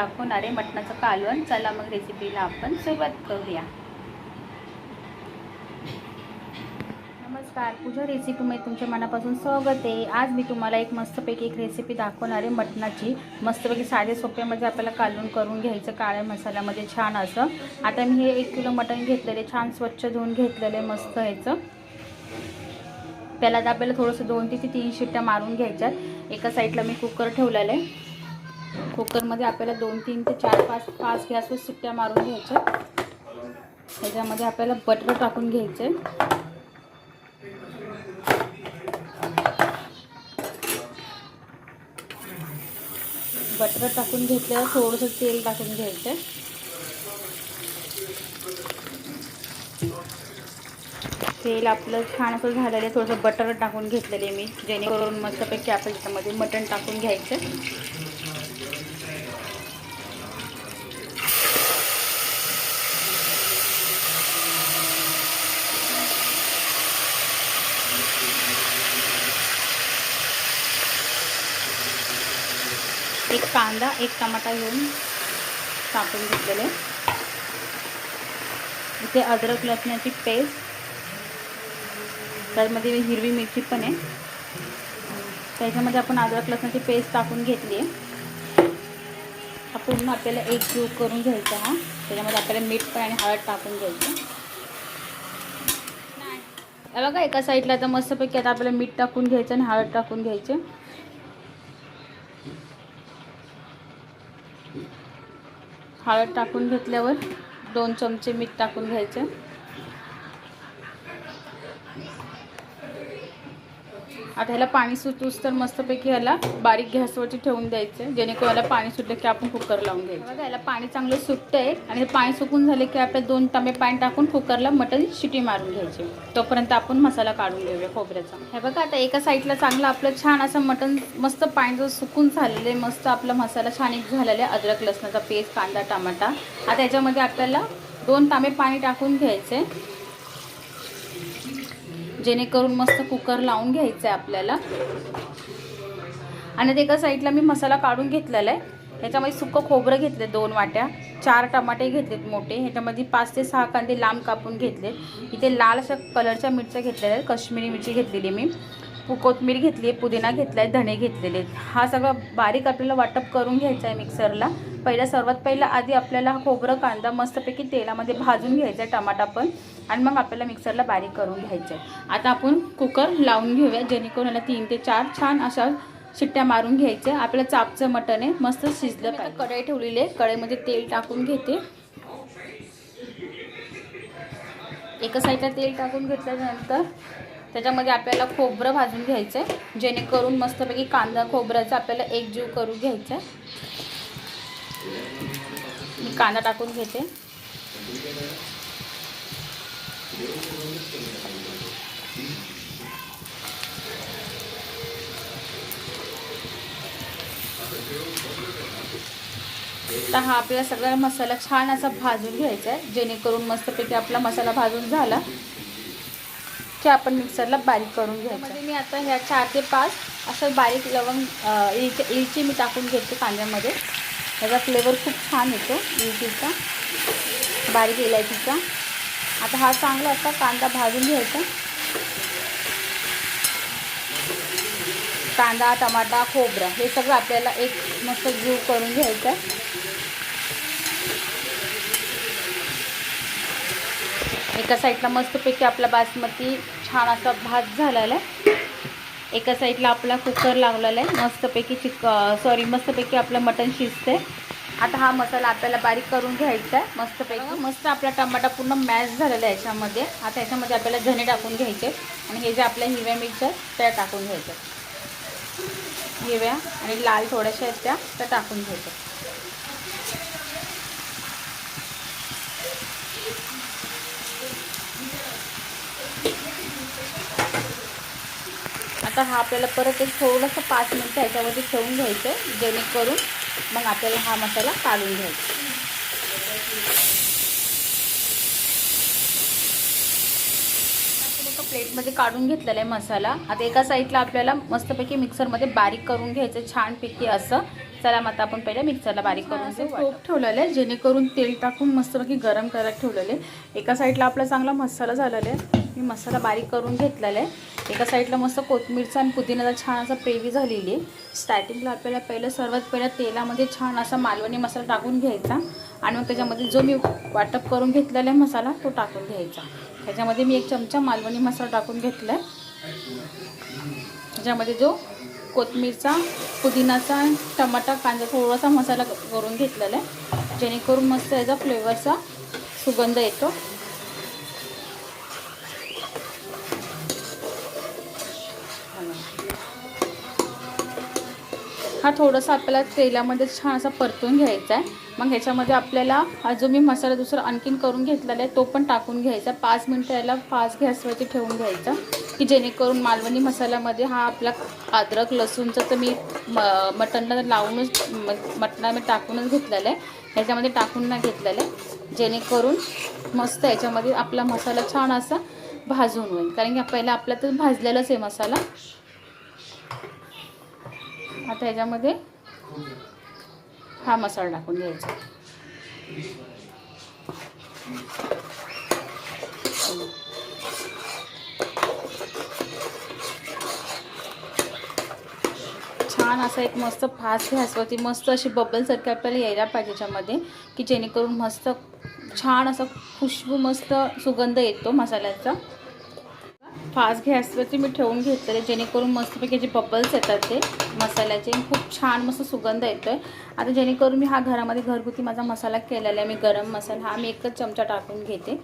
दाखवणार आहे मटणाचं कालवण. चला मग रेसिपीला आपण सुरुवात करूया. नमस्कार पूजा रेसिपीमध्ये तुमच्या मनापासून स्वागत आहे. आज मी तुम्हाला एक मस्तपैकी एक रेसिपी दाखवणार आहे मटणाची मस्तपैकी साधे सोप्यामध्ये आपल्याला कालून करून घ्यायचं काळ्या मसाल्यामध्ये छान असं. आता मी हे एक किलो मटण घेतलेले छान स्वच्छ धुवून घेतलेलं आहे मस्त ह्याचं. त्याला आपल्याला थोडंसं दोन ते तीन शिट्ट्या मारून घ्यायच्यात. एका साईडला मी कुकर ठेवलेलं आहे. कुकरमध्ये आपल्याला दोन तीन ते चार पाच पाच गॅसवर सुट्ट्या मारून घ्यायच्या. त्याच्यामध्ये आपल्याला बटर टाकून घ्यायचं. बटर टाकून घेतल्यावर थोडंसं तेल टाकून घ्यायचं. तेल आपलं छान असं झालेलं आहे. थोडंसं बटर टाकून घेतलेले मी. जेणेकरून मस्तपैकी आपण त्याच्यामध्ये मटण टाकून घ्यायचं. कांदा एक टमाटा घेऊन कापून घेतलेले. इथे अद्रक लसणाची पेस्ट. त्यामध्ये हिरवी मिरची पण आहे. त्याच्यामध्ये आपण अद्रक लसणाची पेस्ट टाकून घेतली आहे. हा पूर्ण आपल्याला एक जीव करून घ्यायचा हा. त्याच्यामध्ये आपल्याला मीठ पण आणि हळद टाकून घ्यायचं. बघा एका साईडला आता मस्तपैकी आता आपल्याला मीठ टाकून घ्यायचं आणि हळद टाकून घ्यायचे. हळद टाकून घेतल्यावर दोन चमचे मीठ टाकून घ्यायचे. आता ह्याला पाणी सुटूस तर मस्तपैकी ह्याला बारीक गॅसवरती ठेवून द्यायचं जेणेकरून ह्याला पाणी सुटलं की आपण कुकर लावून घ्यायचं. बघा ह्याला पाणी चांगलं सुटतंय आहे आणि पाणी सुकून झाले की आपल्या दोन तांबे पाणी टाकून कुकरला मटण शिटी मारून घ्यायची. तोपर्यंत आपण मसाला काढून घेऊया खोबऱ्याचा. हे बघा आता एका साईडला चांगलं आपलं छान असं मटण मस्त पाणी जर सुकून झालेलं आहे मस्त आपला मसाला छान एक झालेला आहे अद्रक लसणाचा पेस्ट कांदा टमाटा. आता याच्यामध्ये आपल्याला दोन तांबे पाणी टाकून घ्यायचं. आहे जेणेकरून मस्त कुकर लावून घ्यायचं आहे आपल्याला. आणि ते एका साईडला मी मसाला काढून घेतलेला आहे. ह्याच्यामध्ये सुकं खोबरं घेतले दोन वाट्या. चार टमाटे घेतलेत मोठे. ह्याच्यामध्ये पाच ते सहा कांदे लांब कापून घेतलेत. इथे लाल अशा कलरच्या मिरच्या घेतलेल्या आहेत. कश्मीरी मिरची घेतलेली मी. कोथमीर घेतली आहे पुदिना घेतला आहे धणे घेतलेले आहेत. हा सगळा बारीक आपल्याला वाटप करून घ्यायचा आहे मिक्सरला पहिला सर्वात पहिला आधी आपल्याला हा खोबरं कांदा मस्तपैकी तेलामध्ये भाजून घ्यायचा आहे टमाटा पण. आणि मग आपल्याला मिक्सरला बारीक करून घ्यायचं आहे. आता आपण कुकर लावून घेऊया जेणेकरून याला तीन ते चार छान अशा शिट्ट्या मारून घ्यायच्या आपल्याला चापचं मटण आहे मस्त शिजलं पाहिजे. कढई ठेवलेली आहे कढईमध्ये तेल टाकून घेते. एका साईडला तेल टाकून घेतल्यानंतर त्याच्यामध्ये आपल्याला खोबरं भाजून घ्यायचं आहे जेणेकरून मस्तपैकी कांदा खोबऱ्याचा आपल्याला एक जीव करून घ्यायचा आहे. मी कांदा टाकून घेते. तर हा आपल्याला सगळा मसाला छान असा भाजून घ्यायचा आहे. जेणेकरून मस्तपैकी आपला मसाला भाजून झाला की आपण मिक्सरला बारीक करून घ्यायचं. मी आता ह्या चार ते पाच असं बारीक लवंग इलची इलची मी टाकून घेते कांद्यामध्ये. त्याचा फ्लेवर खूप छान येतो इलचीचा बारीक इलायचीचा. आता हा चांगला असा कांदा भाजून घ्यायचा. कांदा टमाटा खोबरं हे सगळं आपल्याला एक मस्त जीव करून घ्यायचं आहे एका साईडला मस्तपैकी आपला बासमती छान असा भात झालेला आहे. एका साईडला आपला कुकर लावलेला आहे. मस्तपैकी चिक सॉरी मस्तपैकी आपलं मटण शिजते आता हा मसाला आपल्याला बारीक करून घ्यायचा आहे. मस्तपैकी. मस्त आपला टमाटा पूर्ण मॅश झालेला आहे याच्यामध्ये. आता याच्यामध्ये आपल्याला धने टाकून घ्यायचे. आणि हे जे आपल्या हिरव्या मिरच्या त्या टाकून घ्यायच्या. हिरव्या आणि लाल थोड्याशा आहेत त्या त्या टाकून घ्यायच्या. आता हा आपल्याला परत एक थोडंसं पाच मिनटं ह्याच्यावरती ठेवून घ्यायचं आहे जेणेकरून मग आपल्याला हा मसाला काढून घ्यायचा प्लेटमध्ये काढून घेतलेला आहे मसाला. आता एका साईडला आपल्याला मस्तपैकी मिक्सरमध्ये बारीक करून घ्यायचं छानपैकी असं. चला मग आता आपण पहिलं मिक्सरला बारीक करून टोप ठेवलेलं आहे जेणेकरून तेल टाकून मस्तपैकी गरम करायला ठेवलेलं आहे. एका साईडला आपला चांगला मसाला झालेला आहे. मी मसाला बारीक करून घेतलेला आहे. एका साईडला मस्त कोथिंबीरचा आणि पुदिन्याचा छान असा ग्रेव्ही झालेली आहे. स्टार्टिंगला आपल्याला पहिलं सर्वात पहिलं तेलामध्ये छान असा मालवणी मसाला टाकून घ्यायचा. आणि मग त्याच्यामध्ये जो मी वाटप करून घेतलेला आहे मसाला तो टाकून घ्यायचा. त्याच्यामध्ये मी एक चमचा मालवणी मसाला टाकून घेतला आहे ह्याच्यामध्ये जो कोथिंबीरचा पुदिनाचा टमाटा कांदा थोडासा मसाला करून घेतलेला आहे. जेणेकरून मस्त याचा फ्लेवरचा सुगंध येतो. हा थोडासा आपल्याला तेलामध्ये छान असा परतून घ्यायचा आहे. मग ह्याच्यामध्ये आपल्याला हा जो मी मसाला दुसरा आणखीन करून घेतलेला आहे तो पण टाकून घ्यायचा पाच मिनटं याला फास्ट गॅसवरती ठेवून घ्यायचा की जेणेकरून मालवणी मसाल्यामध्ये हा आपला अद्रक लसूणचा तर मी म मटनला लावूनच म मटणामध्ये टाकूनच घेतलेला आहे. ह्याच्यामध्ये टाकून नाही घेतलेलं आहे. जेणेकरून मस्त याच्यामध्ये आपला मसाला छान असा भाजून होईल. कारण की पहिला आपला तर भाजलेलाच आहे मसाला. आता ह्याच्यामध्ये हा मसाला टाकून घ्यायचा. छान असा एक मस्त फास्ट घ्यासवरती मस्त अशी बबलसारखी आपल्याला यायला पाहिजे त्याच्यामध्ये की जेणेकरून मस्त छान असा खुशबू मस्त सुगंध येतो मसाल्याचा. फास्ट गॅसवरती मी ठेवून घेतलेले जेणेकरून मस्तपैकी जे बबल्स येतात ते मसाल्याचे खूप छान मस्त सुगंध येतो आहे आता जेणेकरून मी हा घरामध्ये घरगुती माझा मसाला केलेला आहे मी गरम मसाला हा मी एकच चमचा टाकून घेते.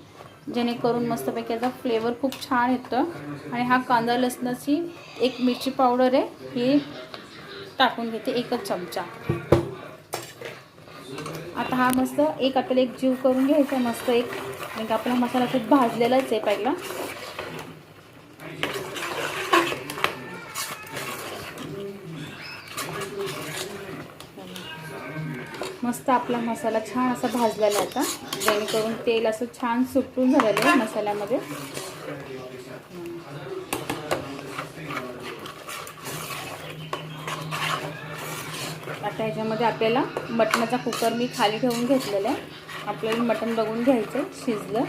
जेणेकरून मस्तपैकी याचा फ्लेवर खूप छान येतो आणि हा कांदा लसणाची एक मिरची पावडर आहे ही टाकून घेते एकच चमचा. आता हा मस्त एक आपल्याला एक जीव करून घ्यायचा मस्त एक. म्हणजे आपला मसाला खूप भाजलेलाच आहे पहिला. मस्त आपला मसाला छान असा भाजलेला आहे आता. जेणेकरून तेल असं छान सुटून झालेलं आहे मसाल्यामध्ये. आता ह्याच्यामध्ये आपल्याला मटणाचा कुकर मी खाली ठेवून घेतलेला आहे. आपल्याला मटण बघून घ्यायचं शिजलं.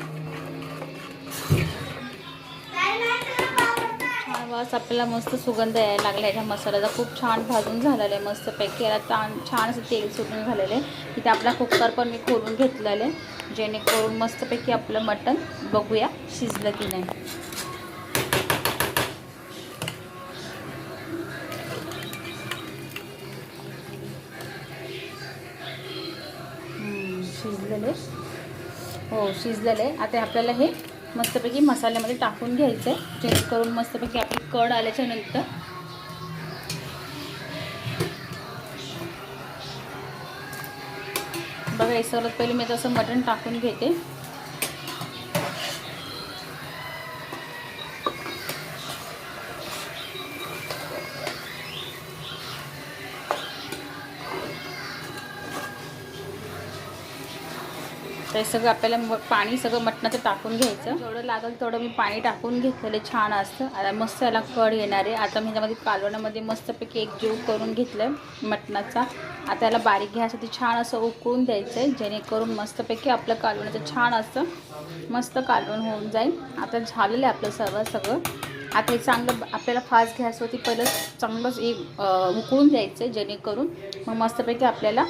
वास आपल्याला मस्त सुगंध यायला लागला ह्याच्या मसाल्याचा खूप छान भाजून झालेला आहे. मस्तपैकी याला छान छान असं तेल सुटून झालेलं आहे. तिथे आपला कुकर पण मी खोलून घेतलेला आहे. जेणेकरून मस्तपैकी आपलं मटण बघूया शिजलं की नाही. शिजलेले शिजलेलं आहे. हो शिजलेलं आहे. आता आपल्याला हे मस्तपैकी मसाल्यामध्ये टाकून घ्यायचं. आहे जेणेकरून मस्तपैकी आपली कड आल्याच्यानंतर बघा हे सर्वात पहिले मी तसं मटण टाकून घेते. ते सगळं आपल्याला म- पाणी सगळं मटणाचं टाकून घ्यायचं. जेवढं लागेल तेवढं मी पाणी टाकून घेतलेलं छान असतं. आता मस्त याला कड येणार आहे. आता मी त्यामध्ये कालवणामध्ये मस्तपैकी एक जीव करून घेतलं आहे मटणाचा. आता याला बारीक घ्यायसाठी छान असं उकळून द्यायचं आहे जेणेकरून मस्तपैकी आपलं कालवणाचं छान असं मस्त कालवण होऊन जाईल. आता झालेलं आहे आपलं सर्व सगळं. आता हे चांगलं आपल्याला फास्ट गॅसवरती पहिलं चांगलंच एक उकळून द्यायचं आहे जेणेकरून मग मस्तपैकी आपल्याला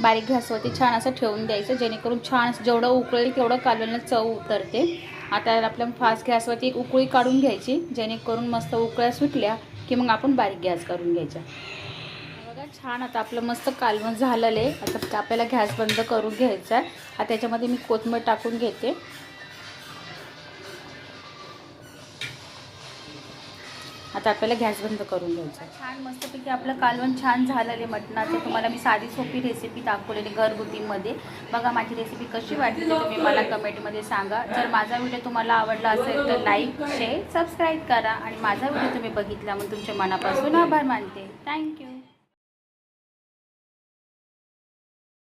बारीक गॅसवरती छान असं ठेवून द्यायचं जेणेकरून छान जेवढं उकळेल तेवढं कालवण्याला चव उतरते. आता आपल्या फास्ट गॅसवरती एक उकळी काढून घ्यायची जेणेकरून मस्त उकळ्या सुटल्या की मग आपण बारीक गॅस करून घ्यायचा. बघा छान आता आपलं मस्त कालवण झालेलं आहे. आता आपल्याला गॅस बंद करून घ्यायचा आहे. आता त्याच्यामध्ये मी कोथंबीर टाकून घेते. आता आपल्याला गॅस बंद करून घ्यायचा छान मस्तपैकी आपलं कालवण छान झालेलं आहे मटणाचं. तुम्हाला मी साधी सोपी रेसिपी दाखवलेली घरगुतीमध्ये. बघा माझी रेसिपी कशी वाटली तुम्ही मला कमेंटमध्ये सांगा. जर माझा व्हिडिओ तुम्हाला आवडला असेल तर लाईक शेअर सबस्क्राईब करा. आणि माझा व्हिडिओ तुम्ही बघितला म्हणून तुमच्या मनापासून आभार मानते. थँक्यू